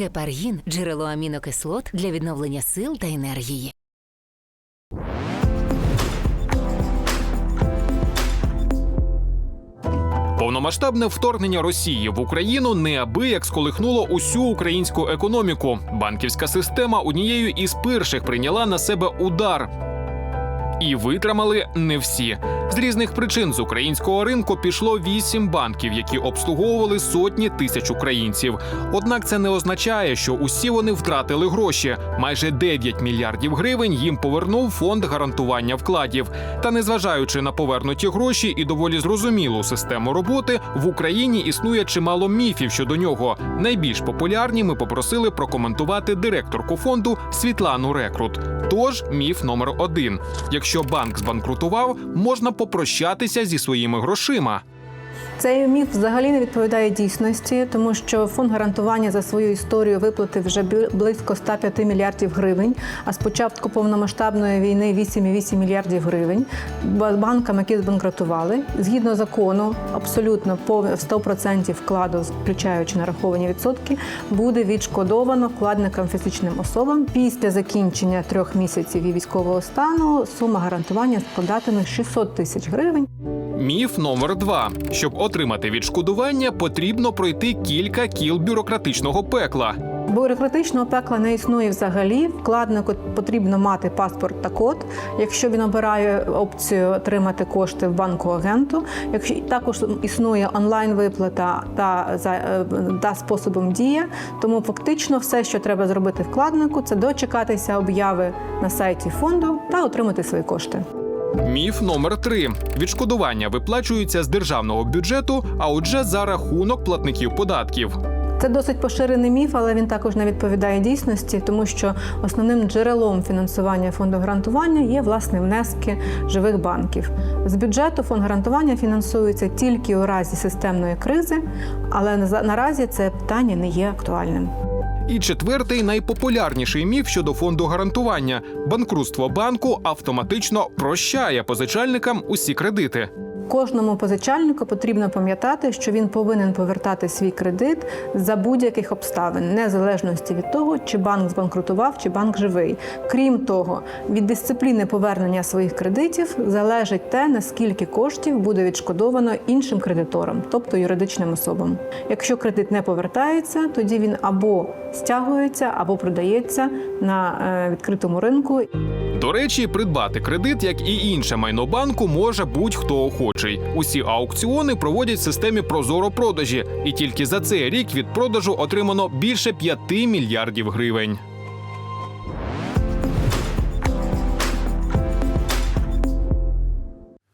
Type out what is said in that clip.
Гепаргін джерело амінокислот для відновлення сил та енергії. Повномасштабне вторгнення Росії в Україну неабияк сколихнуло усю українську економіку. Банківська система однією із перших прийняла на себе удар. І витримали не всі. З різних причин з українського ринку пішло вісім банків, які обслуговували сотні тисяч українців. Однак це не означає, що усі вони втратили гроші. Майже 9 мільярдів гривень їм повернув фонд гарантування вкладів. Та незважаючи на повернуті гроші і доволі зрозумілу систему роботи, в Україні існує чимало міфів щодо нього. Найбільш популярні ми попросили прокоментувати директорку фонду Світлану Рекрут. Тож міф номер один: якщо банк збанкрутував, можна попрощатися зі своїми грошима. Цей міф взагалі не відповідає дійсності, тому що фонд гарантування за свою історію виплатив вже близько 105 мільярдів гривень. А з початку повномасштабної війни 8,8 мільярдів гривень банкам, які збанкрутували, згідно закону, абсолютно по 100% вкладу, включаючи нараховані відсотки, буде відшкодовано вкладникам фізичним особам після закінчення трьох місяців і військового стану. Сума гарантування складатиме 600 тисяч гривень. Міф номер два: щоб отримати відшкодування, потрібно пройти кілька кіл бюрократичного пекла. Бюрократичного пекла не існує взагалі. Вкладнику потрібно мати паспорт та код. Якщо він обирає опцію отримати кошти в банку агенту, якщо також існує онлайн виплата та за е, та способом дія. Тому фактично все, що треба зробити вкладнику, це дочекатися обяви на сайті фонду та отримати свої кошти. Міф номер три: відшкодування виплачуються з державного бюджету, а отже, за рахунок платників податків. Це досить поширений міф, але він також не відповідає дійсності, тому що основним джерелом фінансування фонду гарантування є власне внески живих банків. З бюджету фонд гарантування фінансується тільки у разі системної кризи, але на- наразі це питання не є актуальним. І четвертий найпопулярніший міф щодо фонду гарантування: банкрутство банку автоматично прощає позичальникам усі кредити. Кожному позичальнику потрібно пам'ятати, що він повинен повертати свій кредит за будь-яких обставин, незалежності від того, чи банк збанкрутував, чи банк живий. Крім того, від дисципліни повернення своїх кредитів залежить те, наскільки коштів буде відшкодовано іншим кредиторам, тобто юридичним особам. Якщо кредит не повертається, тоді він або стягується, або продається на е, відкритому ринку. До речі, придбати кредит, як і інше майно банку, може будь-хто охочий. Усі аукціони проводять в системі Прозоро продажі, і тільки за цей рік від продажу отримано більше 5 мільярдів гривень.